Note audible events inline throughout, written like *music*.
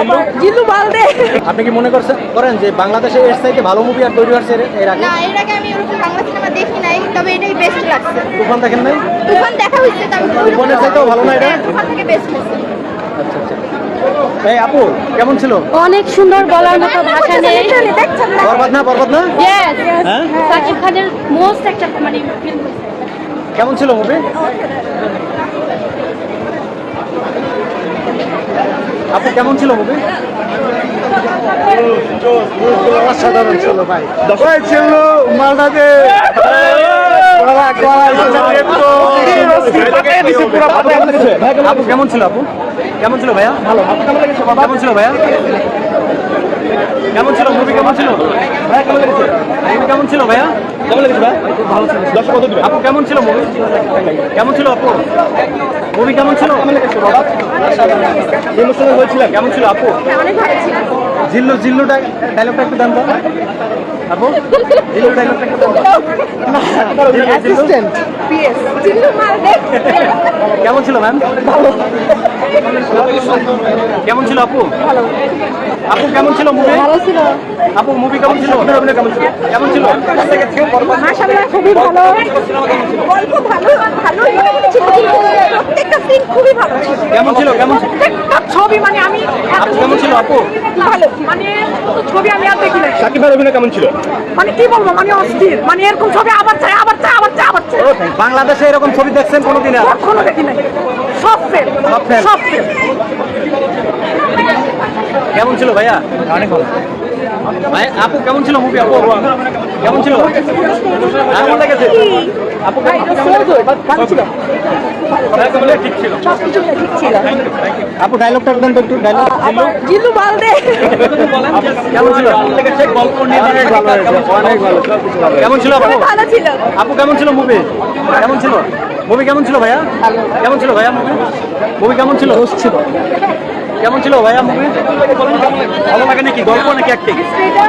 জিল্লু জিল্লু মালদে আপনি কি মনে করছেন করেন যে বাংলাদেশে এর চাইতে ভালো মুভি আর তৈরি হচ্ছে এর- আগে? না এর আগে আমি ওরকম বাংলা সিনেমা দেখি নাই তবে এটাই বেস্ট লাগছে। তুফান দেখেন নাই? তুফান দেখা হয়েছে তবে তুফানের চাইতেও ভালো না এটা? হ্যাঁ, তুফান থেকে বেস্ট হয়েছে। আচ্ছা আচ্ছা। এই আপু কেমন ছিল? অনেক সুন্দর বলার মতো ভাষা নেই। বরবাদ না বরবাদ না? Yes, yes. হ্যাঁ? সাকিব খানের মোস্ট একটা মানে কেমন ছিল মুভি আপু কেমন ছিল মুভি অসাধারণ ছিল ভাই। ছিল মালদাতে। আপু কেমন ছিল আপু? কেমন ছিল ভাইয়া? ভালো আপু কেমন ছিল ভাইয়া? কেমন ছিল মুভি কেমন ছিল? ভাইয়া কেমন লেগেছে? মুভি কেমন ছিল ভাইয়া? কেমন লেগেছে ভাইয়া? ভালো ছিল আপু কেমন ছিল মুভি কেমন ছিল আপু? মুভি কেমন ছিল? কেমন ইমোশনাল ছিল আপু? হ্যাঁ, অনেক ভালো ছিল। জিল্লু জিল্লু ডায়লগটা একটু দাম দাও আপু জিল্লু ডায়লগটা একটু অ্যাসিস্ট্যান্ট পিএস জিল্লু। মালদে কেমন ছিল ম্যাম ভালো। কেমন ছিল আপু? ভালো। আপু কেমন ছিল মুভি ভালো ছিল। আপু মুভি কেমন ছিল? আপনার অভিনয় কেমন ছিল? কেমন ছিল? মাশাআল্লাহ খুবই ভালো। গল্প ভালো ভালো। ছিল প্রত্যেকটা সিন খুবই ভালো ছিল। কেমন ছিল কেমন ছবি মানে আমি কেমন ছিল আপু? ভালো। মানে ছবি আমি আর দেখি নাই। সাকিব ভাইয়ের অভিনয় কেমন ছিল? মানে কি বলব মানে অস্থির। মানে এরকম ছবি আবার চাই আবার চাই আবার চাই আবার চাই। বাংলাদেশে এরকম ছবি দেখছেন কোনোদিন আর? কখনো দেখি নাই। সব ফেল সব fail। সব ফেল কেমন ছিল ভাইয়া? অনেক ভালো ভাই আপু কেমন ছিল মুভি আপু কেমন ছিল? কেমন লেগেছে? আপু কেমন ভালো ছিল। ঠিক ছিল। আপু ডায়লগটা তো একটু ডায়লগ মালদে কেমন ছিল? গল্প নিয়ে অনেক ভালো অনেক ভালো। কেমন ছিল আপু? ভালো ছিল। আপু কেমন ছিল মুভি কেমন ছিল? মুভি কেমন ছিল ভাইয়া? কেমন ছিল ভাইয়া মুভি মুভি কেমন ছিল? ছিল। কেমন ছিল ভাইয়া মুভি ভালো লাগে নাকি? গল্প নাকি অ্যাক্টিং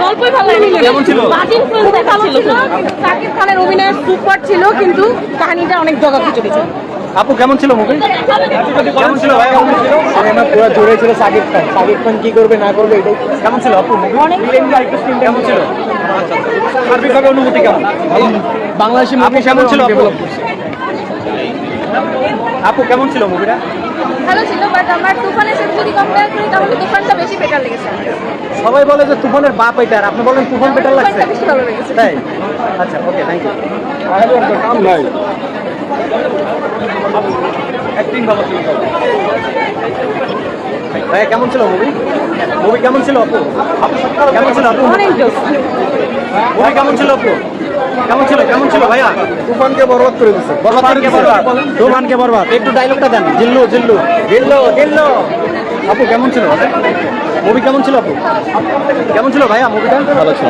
গল্পই ভালো লাগল কেমন ছিল? বাজিন দেখা ছিল। সাকিব খানের অভিনয় সুপার ছিল কিন্তু কাহিনীটা অনেক জগা খিচুড়ি ছিল আপু কেমন ছিল মুভি কেমন ছিল ভাইয়া কেমন ছিল সিনেমা পুরো জুড়ে ছিল সাকিব খান। সাকিব খান কি করবে না করবে এটাই কেমন ছিল আপু? অনেক কেমন ছিল? সার্বিকভাবে অনুভূতি কেমন? বাংলাদেশি মুভি কেমন ছিল আপু? আপু কেমন ছিল মুভিটা ভালো ছিল বাট আমার তুফানের সাথে যদি কম্পেয়ার করি তাহলে তুফানটা বেশি বেটার লেগেছে সবাই বলে যে তুফানের বাপ এটা আর আপনি বলেন তুফান বেটার লাগছে। তাই? আচ্ছা ওকে থ্যাংক ইউ নাই। অ্যাক্টিং ভাইয়া কেমন ছিল মুভি মুভি কেমন ছিল আপু? কেমন ছিল আপু? মুভি কেমন ছিল আপু? কেমন ছিল কেমন ছিল ভাইয়া? তুফানকে বরবাদ করে দিচ্ছে বরবাদ বরবাদ। তুফানকে বরবাদ। একটু ডায়লগটা দেন। জিল্লু জিল্লু। জিল্লু জিল্লু। আপু কেমন ছিল? মুভি কেমন ছিল আপু? কেমন ছিল ভাইয়া মুভিটা ভালো ছিল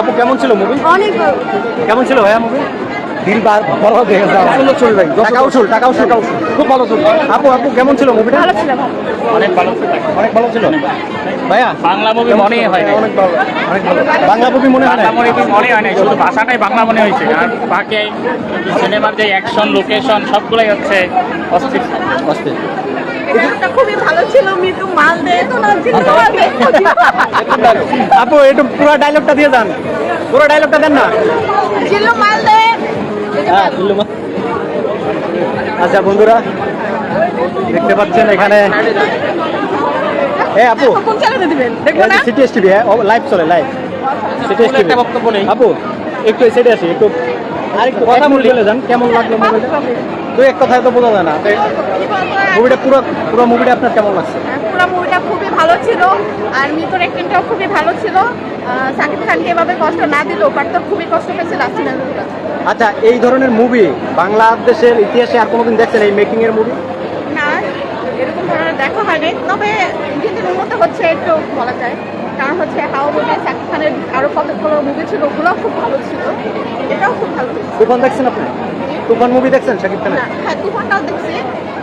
আপু কেমন ছিল মুভি অনেক কেমন ছিল ভাইয়া মুভি দিল বার বড় দেখে যাও সুন্দর ছবি ভাই টাকা উসুল টাকা উসুল খুব ভালো ছবি আপু আপু কেমন ছিল মুভিটা ভালো ছিল অনেক ভালো অনেক ভালো ছিল? ভাইয়া? বাংলা মুভি মনে হয় না অনেক ভালো অনেক ভালো। বাংলা মুভি মনে হয় না বাংলা মুভি মনে হয় না শুধু ভাষাটাই বাংলা মনে হয়েছে। আর বাকি সিনেমার যে অ্যাকশন লোকেশন সবগুলোই হচ্ছে অস্থির। অস্থির। খুবই ভালো ছিল মৃত্যু মালদে তো না আপু একটু পুরো ডায়লগটা দিয়ে যান। পুরো ডায়লগটা দেন না। হ্যাঁ আচ্ছা বন্ধুরা দেখতে পাচ্ছেন এখানে। এ আপু কোন চ্যানেলে দিবেন? দেখব না? সিটি টিভি হ্যাঁ লাইভ চলে লাইভ সিটি এস টিভি বক্তব্য নেই। আপু একটু এই সাইডে আসি একটু আর একটু কথা বলে। যান কেমন লাগল মুভিটা তুই এক কথায় তো বোঝা যায় না। মুভিটা পুরো পুরো মুভিটা আপনার কেমন লাগছে? পুরো মুভিটা খুবই ভালো ছিল আর মিতুর অ্যাক্টিংটাও খুবই ভালো ছিল। সাকিব খানকে এভাবে কষ্ট না দিলেও বাট তো খুবই কষ্ট পেয়েছে লাস্ট আচ্ছা এই ধরনের মুভি বাংলাদেশের ইতিহাসে আর কোনোদিন দেখছেন এই মেকিং এর মুভি না এরকম ধরনের দেখা হয়নি। তবে কিন্তু মতো হচ্ছে একটু বলা যায়। কারণ হচ্ছে হাও মুভি সাকিব খানের আরও কতগুলো মুভি ছিল ওগুলোও খুব ভালো ছিল। এটাও খুব ভালো ছিল তুফান দেখছেন আপনি? তুফান মুভি দেখছেন শাকিব খানের হ্যাঁ তুফানটাও দেখছি।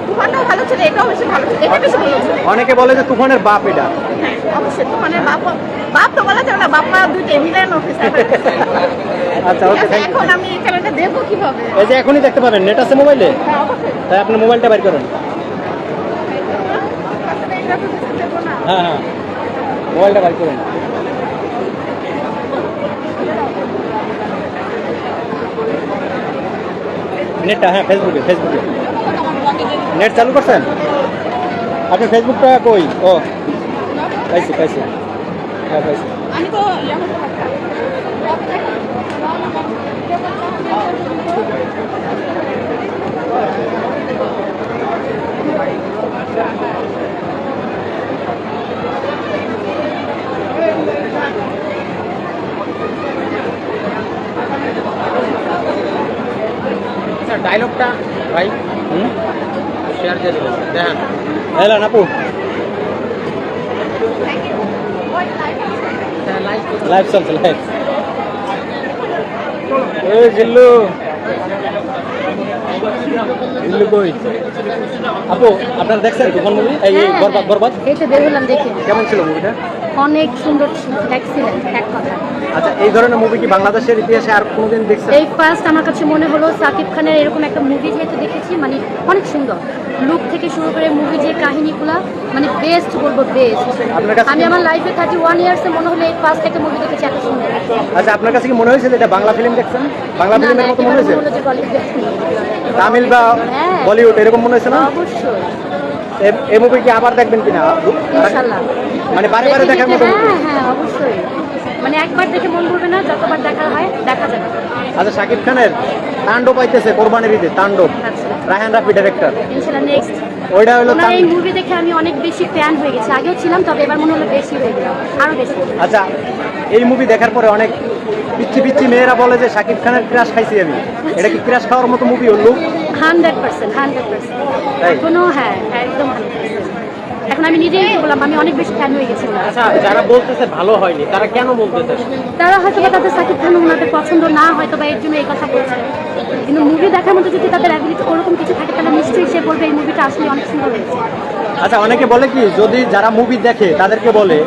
তুফানটাও ভালো ছিল এটাও বেশি ভালো ছিল এটা বেশি ভালো ছিল। অনেকে বলে যে তুফানের বাপ এটা। হ্যাঁ অবশ্যই তুফানের বাপ বাপ তো বলা যাবে না বাপ মা দুইটা মিলেন অফিসার *laughs* আচ্ছা এখন আমি এই দেখব কীভাবে? এই যে এখনই দেখতে পাবেন নেট আছে মোবাইলে হ্যাঁ অবশ্যই। তাই আপনি মোবাইলটা বের করেন। হ্যাঁ হ্যাঁ। মোবাইলটা বাই করুন। নেটটা হ্যাঁ ফেসবুকে ফেসবুকে। নেট চালু করছেন? আপনি ফেসবুকটা কই? ও, পাইছি পাইছি। হ্যাঁ পাইছি। Thank তো ডায়লগটা ভাই শেয়ার দিয়ে দেবেন দেখেন হ্যালো আপু। লাইভ চলছে লাইভ এই জিল্লু। জিল্লু কই? আপু আপনারা দেখছেন তুফান মুভি এই এই বরবাদ বরবাদ। এই তো বের হলাম কেমন ছিল মুভিটা অনেক সুন্দর ছিল এক্সিলেন্ট এক কথা। আচ্ছা এই ধরনের মুভি কি বাংলাদেশের ইতিহাসে আর কোনোদিন দেখছেন? এই ফার্স্ট আমার কাছে মনে হলো সাকিব খানের এরকম একটা মুভি যেহেতু দেখেছি মানে অনেক সুন্দর। লুক থেকে শুরু করে মুভি যে কাহিনীগুলো মানে বেস্ট বলব বেস্ট আমি আমার লাইফে থার্টি ওয়ান ইয়ার্সে মনে হলো এই ফার্স্ট একটা মুভি দেখেছি এত সুন্দর। আচ্ছা আপনার কাছে কি মনে হয়েছে এটা বাংলা ফিল্ম দেখছেন? বাংলা ফিল্মের মতো মনে হয়েছে। তামিল বা হ্যাঁ। বলিউড এরকম মনে হয়েছে না? অবশ্যই। এই মুভি কি আবার দেখবেন কিনা? মানে বারে বারে দেখার মতো হ্যাঁ হ্যাঁ অবশ্যই। মানে একবার দেখে মন ভরবে না যতবার দেখা হয় দেখা যাবে। আচ্ছা শাকিব খানের তাণ্ডব পাইতেছে কোরবানির ঈদে তাণ্ডব। আচ্ছা। রায়হান রাফি নেক্সট ওইটা হলো এই মুভি দেখে আমি অনেক বেশি ফ্যান হয়ে গেছি। আগেও ছিলাম তবে এবার মনে হলো বেশি হয়ে গেলাম আরও বেশি। আচ্ছা এই মুভি দেখার পরে অনেক পিচ্ছি পিচ্ছি মেয়েরা বলে যে শাকিব খানের ক্রাশ খাইছি আমি। এটা কি ক্রাশ খাওয়ার মতো মুভি হলো? Hundred percent hundred percent. এখনও হ্যাঁ একদম 100% এখন আমি নিজেই বললাম আমি অনেক বেশি ফ্যান হয়ে গেছি আচ্ছা যারা বলতেছে ভালো হয়নি তারা কেন বলতেছে? তারা হয়তো বা তাদের সাকিব খান ওনাদের পছন্দ না হয়তো বা এর জন্য এই কথা বলছে। কিন্তু মুভি দেখার মতো যদি তাদের অ্যাবিলিটি ওরকম কিছু থাকে তাহলে নিশ্চয়ই সে বলবে এই মুভিটা আসলে অনেক সুন্দর হয়েছে। আচ্ছা অনেকে বলে কি যদি যারা মুভি দেখে তাদেরকে বলে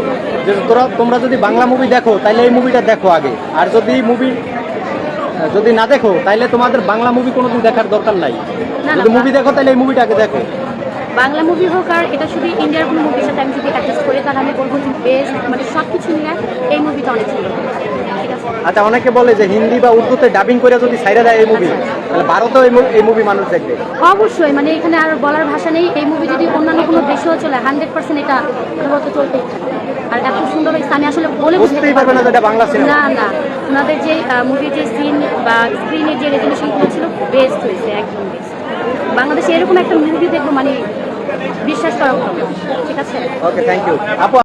যে তোরা তোমরা যদি বাংলা মুভি দেখো তাহলে এই মুভিটা দেখো আগে। আর যদি মুভি যদি না দেখো তাহলে তোমাদের বাংলা মুভি কোনোদিন দেখার দরকার নাই। যদি মুভি দেখো তাহলে এই মুভিটাকে দেখো। বাংলা মুভি হোক আর এটা শুধু ইন্ডিয়ার কোনো মুভির সাথে আমি যদি অ্যাডজাস্ট করি তাহলে আমি বলব যে বেস্ট মানে সব কিছু নিয়ে এই মুভিটা অনেক সুন্দর। আচ্ছা অনেকে বলে যে হিন্দি বা উর্দুতে ডাবিং করে যদি সাইডে দেয় এই মুভি তাহলে ভারতেও এই মুভি মানুষ দেখবে। অবশ্যই মানে এখানে আর বলার ভাষা নেই। এই মুভি যদি অন্যান্য কোনো দেশেও চলে হান্ড্রেড পার্সেন্ট এটা হয়তো চলতেই থাকবে। আর এত সুন্দর হয়েছে আমি আসলে বলে বুঝতে পারবে না এটা বাংলা সিনেমা না না। ওনাদের যে মুভির যে সিন বা স্ক্রিনের যে রেজুলেশনগুলো ছিল বেস্ট হয়েছে একদম বেস্ট বাংলাদেশে এরকম একটা মুভি দেখব মানে বিশ্বাস করা ঠিক আছে? ওকে থ্যাংক ইউ আপু